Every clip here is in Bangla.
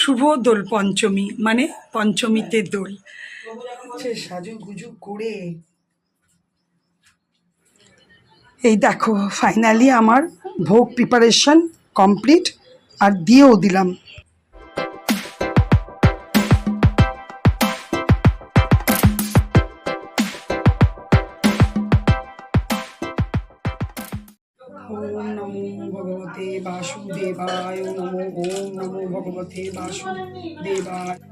শুভ দোল পঞ্চমী মানে পঞ্চমীতে দোল। সাজু গুজু করে। এই দেখো ফাইনালি আমার ভোগ প্রিপারেশন কমপ্লিট আর দিয়েও দিলাম। ওম নমো ভগবতে বাসুদেবায় নমো ওম নমো ভগবতে বাসুদেবায়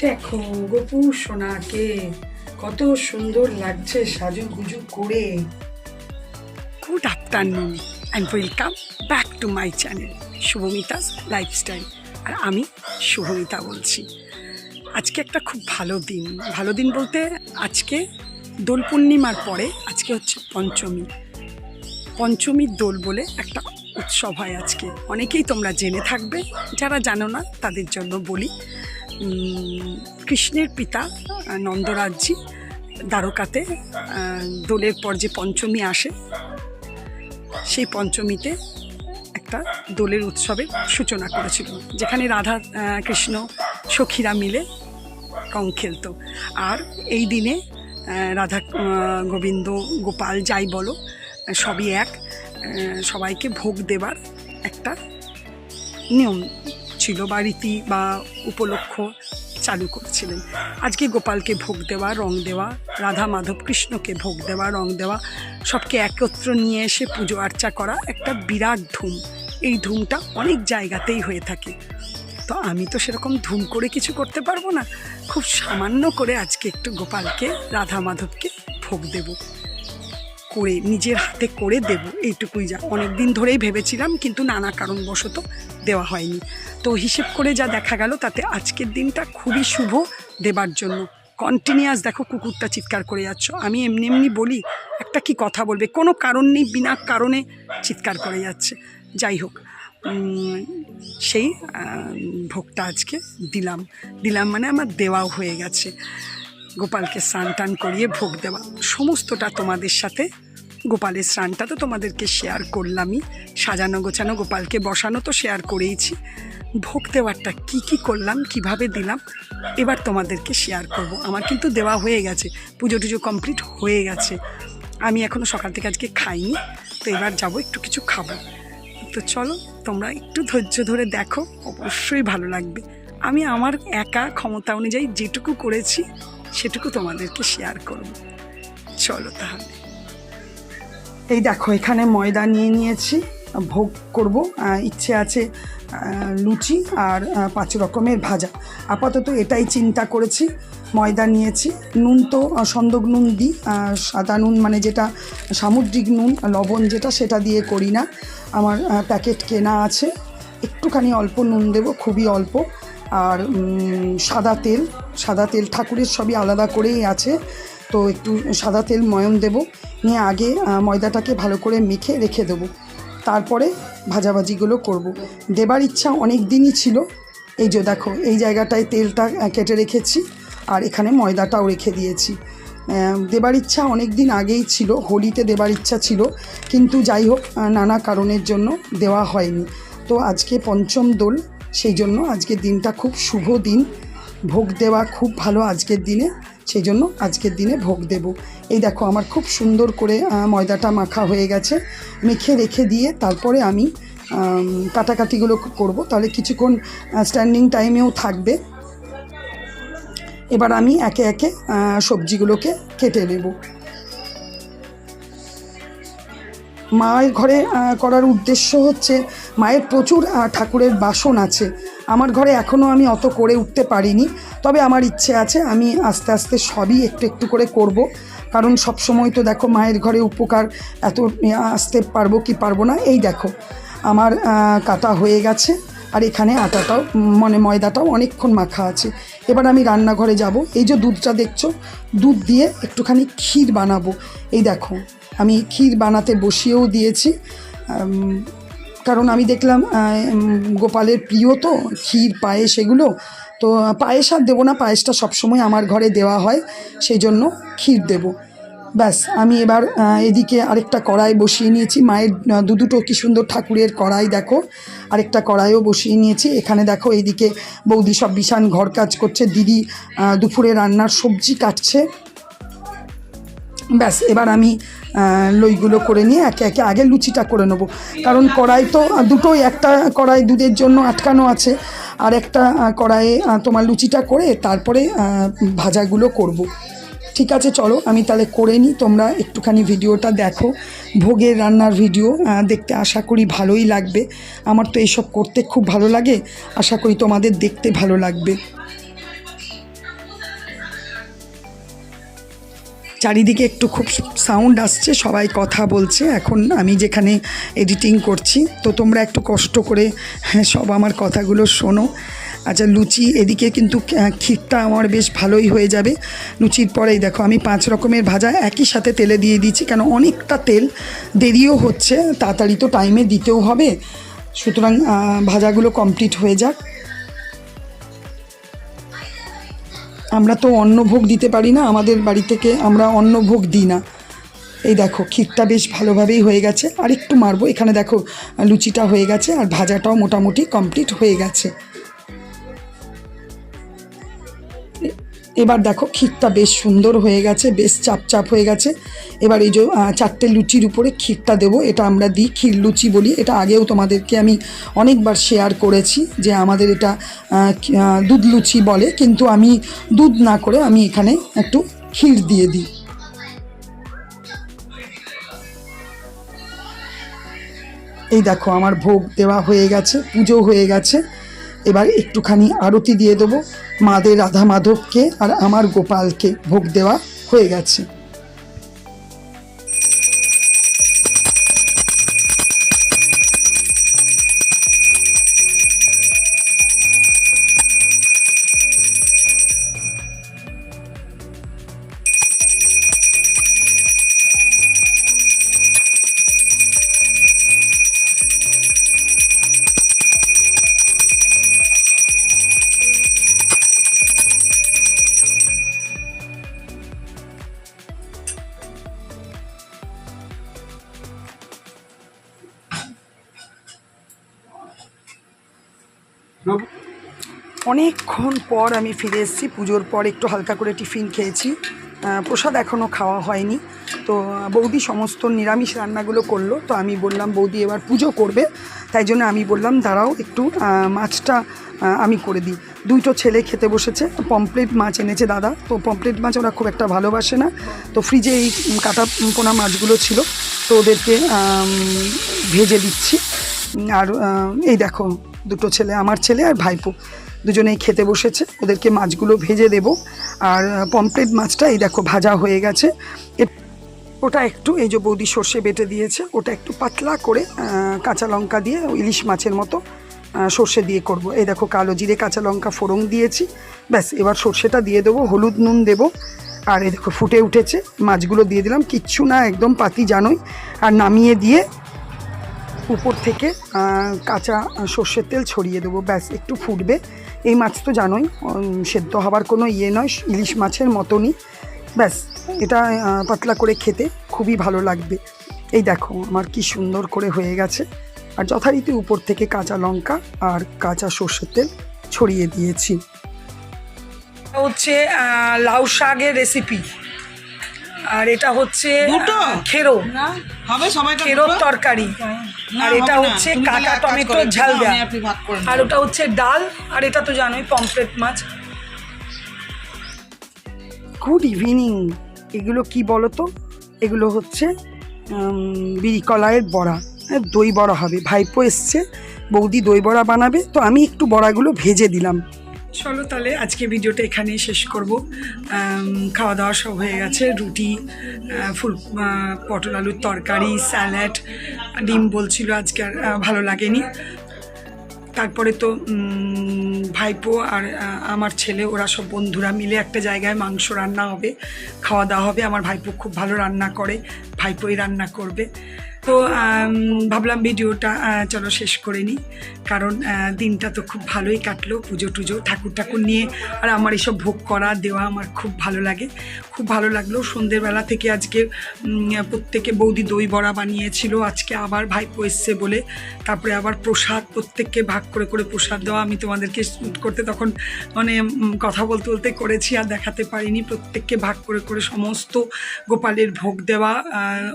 দেখো গপু, সোনাকে কত সুন্দর লাগছে সাজু গুজু করে। Good afternoon and welcome back to my channel Shubhamita's lifestyle আর আমি শুভমিতা বলছি। আজকে একটা খুব ভালো দিন। ভালো দিন বলতে আজকে দোল পূর্ণিমার পরে আজকে হচ্ছে পঞ্চমী। পঞ্চমীর দোল বলে একটা উৎসব হয় আজকে। অনেকেই তোমরা জেনে থাকবে, যারা জানো না, তাদের জন্য বলি। কৃষ্ণের পিতা নন্দরাজ্যি, দ্বারকাতে দোলের পর যে পঞ্চমী আসে, সেই পঞ্চমীতে একটা দোলের উৎসবের সূচনা করেছিল, যেখানে রাধা কৃষ্ণ, সখীরা মিলে রং খেলতো। আর এই দিনে রাধা গোবিন্দ, গোপাল যাই বলো, সবই এক সবাইকে ভোগ দেবার একটা নিয়ম ছিল বা রীতি বা উপলক্ষ চালু করেছিলেন। আজকে গোপালকে ভোগ দেওয়া, রং দেওয়া রাধা মাধব কৃষ্ণকে ভোগ দেওয়া, রং দেওয়া, সবকে একত্র নিয়ে এসে পুজো আর্চা করা একটা বিরাট ধুম। এই ধুমটা অনেক জায়গাতেই হয়ে থাকে। তো আমি তো সেরকম ধুম করে কিছু করতে পারব না। খুব সামান্য করে আজকে একটু গোপালকে রাধা মাধবকে ভোগ দেবো। করে, নিজের হাতে করে দেব, এইটুকুই যা। অনেক দিন ধরেই ভেবেছিলাম, কিন্তু নানা কারণবশত দেওয়া হয়নি। তো হিসেব করে যা দেখা গেল, তাতে আজকের দিনটা খুবই শুভ দেবার জন্য। কন্টিনিউয়াস দেখো, কুকুরটা চিৎকার করে যাচ্ছ। আমি এমনি এমনি বলি, একটা কি কথা বলবে? কোনো কারণ নেই, বিনা কারণে চিৎকার করে যাচ্ছে। যাই হোক সেই ভোগটা আজকে দিলাম। দিলাম মানে আমার দেওয়াও হয়ে গেছে। গোপালকে স্নান টান করিয়ে ভোগ দেওয়া। সমস্তটা তোমাদের সাথে গোপালের স্নানটা তো তোমাদেরকে শেয়ার করলামই। সাজানো গোছানো গোপালকে বসানো তো শেয়ার করেইছি। ভোগ দেওয়ারটা কি কি করলাম, কীভাবে দিলাম, এবার তোমাদেরকে শেয়ার করব। আমার কিন্তু দেওয়া হয়ে গেছে, পুজো টুজো কমপ্লিট হয়ে গেছে। আমি এখনও সকাল থেকে আজকে খাইনি, তো এবার যাব একটু কিছু খাব। তো চলো, তোমরা একটু ধৈর্য ধরে দেখো, অবশ্যই ভালো লাগবে। আমি আমার একা ক্ষমতা অনুযায়ী যেটুকু করেছি, সেটুকু তোমাদেরকে শেয়ার করব। চলো তাহলে। এই দেখো, এখানে ময়দা নিয়ে নিয়েছি, ভোগ করব। ইচ্ছে আছে লুচি আর পাঁচ রকমের ভাজা। আপাতত এটাই চিন্তা করেছি, ময়দা নিয়েছি। নুন তো সন্দক নুন দিই সাদা নুন মানে যেটা, সামুদ্রিক নুন, লবণ যেটা, সেটা দিয়ে করি না। আমার প্যাকেট কেনা আছে। একটুখানি অল্প নুন দেবো, খুবই অল্প। আর সাদা তেল সাদা তেল ঠাকুরের সবই আলাদা করেই আছে। তো একটু সাদা তেল ময়ন দেব, নিয়ে আগে ময়দাটাকে ভালো করে মেখে রেখে দেবো। তারপরে ভাজাভাজিগুলো করব। দেবার ইচ্ছা অনেক দিনই ছিল। এই যে দেখো, এই জায়গাটায় তেলটা কেটে রেখেছি, আর এখানে ময়দাটাও রেখে দিয়েছি। দেবার ইচ্ছা অনেক দিন আগেই ছিল, হোলিতে দেবার ইচ্ছা ছিল, কিন্তু যাই হোক নানা কারণের জন্য দেওয়া হয়নি। তো আজকে পঞ্চম দোল, সেই জন্য আজকের দিনটা খুব শুভ দিন। ভোগ দেওয়া খুব ভালো আজকের দিনে। সেই জন্য আজকের দিনে ভোগ দেব। এই দেখো, আমার খুব সুন্দর করে ময়দাটা মাখা হয়ে গেছে। মেখে রেখে দিয়ে তারপরে আমি কাটাকাটিগুলো করব। তাহলে কিছুক্ষণ স্ট্যান্ডিং টাইমেও থাকবে। এবার আমি একে একে সবজিগুলোকে কেটে নেব। মায়ের ঘরে করার উদ্দেশ্য হচ্ছে মায়ের প্রচুর ঠাকুরের বাসন আছে। আমার ঘরে এখনও আমি অত করে উঠতে পারিনি। তবে আমার ইচ্ছে আছে আমি আস্তে আস্তে সবই একটু একটু করে করব। কারণ সব সময় তো দেখো মায়ের ঘরে উপকার এত আসতে পারব কি পারব না, এই দেখো। আমার কাটা হয়ে গেছে। আর এখানে আটাটাও মানে ময়দাটাও অনেকক্ষণ মাখা আছে। এবার আমি রান্নাঘরে যাব। এই যে দুধটা দেখছ, দুধ দিয়ে একটুখানি ক্ষীর বানাবো। এই দেখো। আমি ক্ষীর বানাতে বসিয়েও দিয়েছি। কারণ আমি দেখলাম গোপালের প্রিয় তো, ক্ষীর, পায়েস এগুলো। তো পায়েস আর দেবো না, পায়েসটা সবসময় আমার ঘরে দেওয়া হয়, সেই জন্য ক্ষীর দেবো। ব্যাস, আমি এবার এদিকে আরেকটা কড়াই বসিয়ে নিয়েছি। মায়ের দু দুটো কি সুন্দর ঠাকুরের কড়াই, দেখো। আরেকটা কড়াইও বসিয়ে নিয়েছি। এখানে দেখো, এইদিকে বৌদি সব বিশান ঘর কাজ করছে। দিদি দুপুরে রান্নার সবজি কাটছে। ব্যাস, এবার আমি লইগুলো করে নিয়ে একে একে আগে লুচিটা করে নেব। কারণ কড়াই তো দুটোই একটা কড়াই দুধের জন্য আটকানো আছে, আর একটা কড়াইয়ে তোমার লুচিটা করে তারপরে ভাজাগুলো করব। ঠিক আছে, চলো, আমি তাহলে করে নিই, তোমরা একটুখানি ভিডিওটা দেখো। ভোগের রান্নার ভিডিও দেখতে আশা করি ভালোই লাগবে। আমার তো এইসব করতে খুব ভালো লাগে, আশা করি তোমাদের দেখতে ভালো লাগবে। চারিদিকে একটু খুব সাউন্ড আসছে সবাই কথা বলছে। এখন আমি যেখানে এডিটিং করছি তো তোমরা একটু কষ্ট করে হ্যাঁ, সব আমার কথাগুলো শোনো। আচ্ছা লুচি এদিকে কিন্তু ক্ষীরটা আমার বেশ ভালোই হয়ে যাবে। লুচির পরেই দেখো আমি পাঁচ রকমের ভাজা একই সাথে তেলে দিয়ে দিচ্ছি কেন অনেকটা তেল দেরিও হচ্ছে তাড়াতাড়ি তো টাইমে দিতেও হবে। সুতরাং ভাজাগুলো কমপ্লিট হয়ে যাক। আমরা তো অন্ন ভোগ দিতে পারি না আমাদের বাড়ি থেকে, আমরা অন্ন ভোগ দিই না। এই দেখো, ক্ষীরটা বেশ ভালোভাবেই হয়ে গেছে। আর একটু মারবো। এখানে দেখো, লুচিটা হয়ে গেছে আর ভাজাটাও মোটামুটি কমপ্লিট হয়ে গেছে। এবার দেখো ক্ষীরটা বেশ সুন্দর হয়ে গেছে, বেশ চাপ চাপ হয়ে গেছে। এবার এই যে চারটে লুচির উপরে ক্ষীরটা দেবো, এটা আমরা দিই ক্ষীর লুচি বলি। এটা আগেও তোমাদেরকে আমি অনেকবার শেয়ার করেছি যে আমাদের এটা দুধ লুচি বলে, কিন্তু আমি দুধ না করে আমি এখানে একটু ক্ষীর দিয়ে দিই। এই দেখো আমার ভোগ দেওয়া হয়ে গেছে, পুজো হয়ে গেছে। এবার একটুখানি আরতি দিয়ে দেবো। মাদের রাধা মাধবকে আর আমার গোপালকে ভোগ দেওয়া হয়ে গেছে। অনেকক্ষণ পর আমি ফিরে এসেছি। পুজোর পর একটু হালকা করে টিফিন খেয়েছি। প্রসাদ এখনও খাওয়া হয়নি। তো বৌদি সমস্ত নিরামিষ রান্নাগুলো করল। তো আমি বললাম, বৌদি এবার পুজো করবে। তাই জন্য আমি বললাম, দাঁড়াও একটু মাছটা আমি করে দিই। দুইটো ছেলে খেতে বসেছে। পমপ্লেট মাছ এনেছে দাদা। তো পমপ্লেট মাছ ওরা খুব একটা ভালোবাসে না। তো ফ্রিজে এই কাটা পোনা মাছগুলো ছিল। তো ওদেরকে ভেজে দিচ্ছি। আর এই দেখো, দুটো ছেলে, আমার ছেলে আর ভাইপো। দুজনেই খেতে বসেছে। ওদেরকে মাছগুলো ভেজে দেব। আর পমপ্লেট মাছটা এই দেখো ভাজা হয়ে গেছে। ওটা একটু, এই যে বৌদি সর্ষে বেটে দিয়েছে, ওটা একটু পাতলা করে কাঁচা লঙ্কা দিয়ে ইলিশ মাছের মতো সর্ষে দিয়ে করব। এই দেখো কালো জিরে, কাঁচা লঙ্কা ফোড়ন দিয়েছি। ব্যাস, এবার সর্ষেটা দিয়ে দেবো, হলুদ নুন দেবো। আর এই দেখো ফুটে উঠেছে, মাছগুলো দিয়ে দিলাম। কিচ্ছু না, একদম পাতি জানোই। আর নামিয়ে দিয়ে উপর থেকে কাঁচা সর্ষের তেল ছড়িয়ে দেবো। ব্যাস, একটু ফুটবে। এই মাছ তো জানোই সেদ্ধ হবার কোনো ইয়ে নয় ইলিশ মাছের মতনই। ব্যাস এটা পাতলা করে খেতে খুবই ভালো লাগবে। এই দেখো আমার কি সুন্দর করে হয়ে গেছে। আর যথারীতি উপর থেকে কাঁচা লঙ্কা আর কাঁচা সর্ষের তেল ছড়িয়ে দিয়েছি। হচ্ছে লাউ শাকের রেসিপি আর এটা হচ্ছে খেরো। না হবে সময়টা খেরোর তরকারি। না, আর এটা হচ্ছে কাজ টমেটো ঝাল দাও, দেওয়া আর ওটা হচ্ছে ডাল আর এটা তো জানোই পমফ্রেট মাছ। গুড ইভিনিং এগুলো কি বলো তো এগুলো হচ্ছে উম, বিড়ি কলাইয়ের বড়া। হ্যাঁ, দই বড়া হবে। ভাইপো এসছে বৌদি দই বড়া বানাবে। তো আমি একটু বড়াগুলো ভেজে দিলাম। চলো তাহলে আজকে ভিডিওটা এখানেই শেষ করব। খাওয়া দাওয়া সব হয়ে গেছে। রুটি ফুল পটল আলুর তরকারি, স্যালাড, ডিম বলছিল আজকে আর ভালো লাগেনি। তারপরে তো ভাইপো আর আমার ছেলে, ওরা সব বন্ধুরা মিলে একটা জায়গায় মাংস রান্না হবে খাওয়া দাওয়া হবে। আমার ভাইপো খুব ভালো রান্না করে, ভাইপোই রান্না করবে। তো ভাবলাম ভিডিওটা চলো শেষ করে নিই। কারণ দিনটা তো খুব ভালোই কাটলো, পুজো টুজো, ঠাকুর ঠাকুর নিয়ে। আর আমার এসব ভোগ করা, দেওয়া আমার খুব ভালো লাগে। খুব ভালো লাগল। সন্ধ্যেবেলা থেকে আজকে প্রত্যেকে বৌদি দই বড়া বানিয়েছিল। আজকে আবার ভাইপো এসছে বলে। তারপরে আবার প্রসাদ, প্রত্যেককে ভাগ করে করে প্রসাদ দেওয়া। আমি তোমাদেরকে shoot করতে তখন মানে কথা বলতে বলতে করেছি, আর দেখাতে পারিনি। প্রত্যেককে ভাগ করে করে সমস্ত গোপালের ভোগ দেওয়া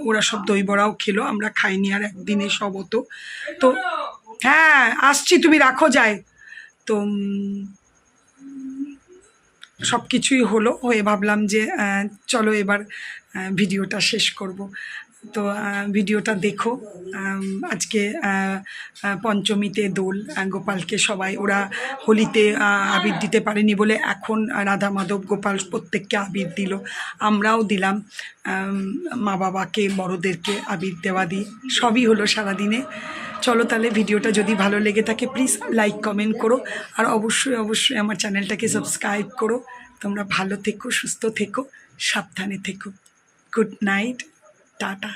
ওরা সব দই বড়াও খেলো। আমরা খাইনি আর একদিনে সব হতো। তো হ্যাঁ আসছি, তুমি রাখো, যাই। তো সব কিছুই হলো। হয়ে ভাবলাম যে চলো এবার ভিডিওটা শেষ করব। তো ভিডিওটা দেখো। আজকে পঞ্চমীতে দোল গোপালকে সবাই, ওরা হোলিতে আবির দিতে পারেনি বলে এখন রাধা মাধব গোপাল প্রত্যেককে আবির দিল। আমরাও দিলাম। মা বাবাকে, বড়োদেরকে আবির দেওয়া দিই সবই হলো সারাদিনে। চলো তাহলে ভিডিওটা যদি ভালো লেগে থাকে প্লিজ লাইক কমেন্ট করো। আর অবশ্যই অবশ্যই আমার চ্যানেলটাকে সাবস্ক্রাইব করো। তোমরা ভালো থেকো, সুস্থ থেকো, সাবধানে থেকো। Good night 打扮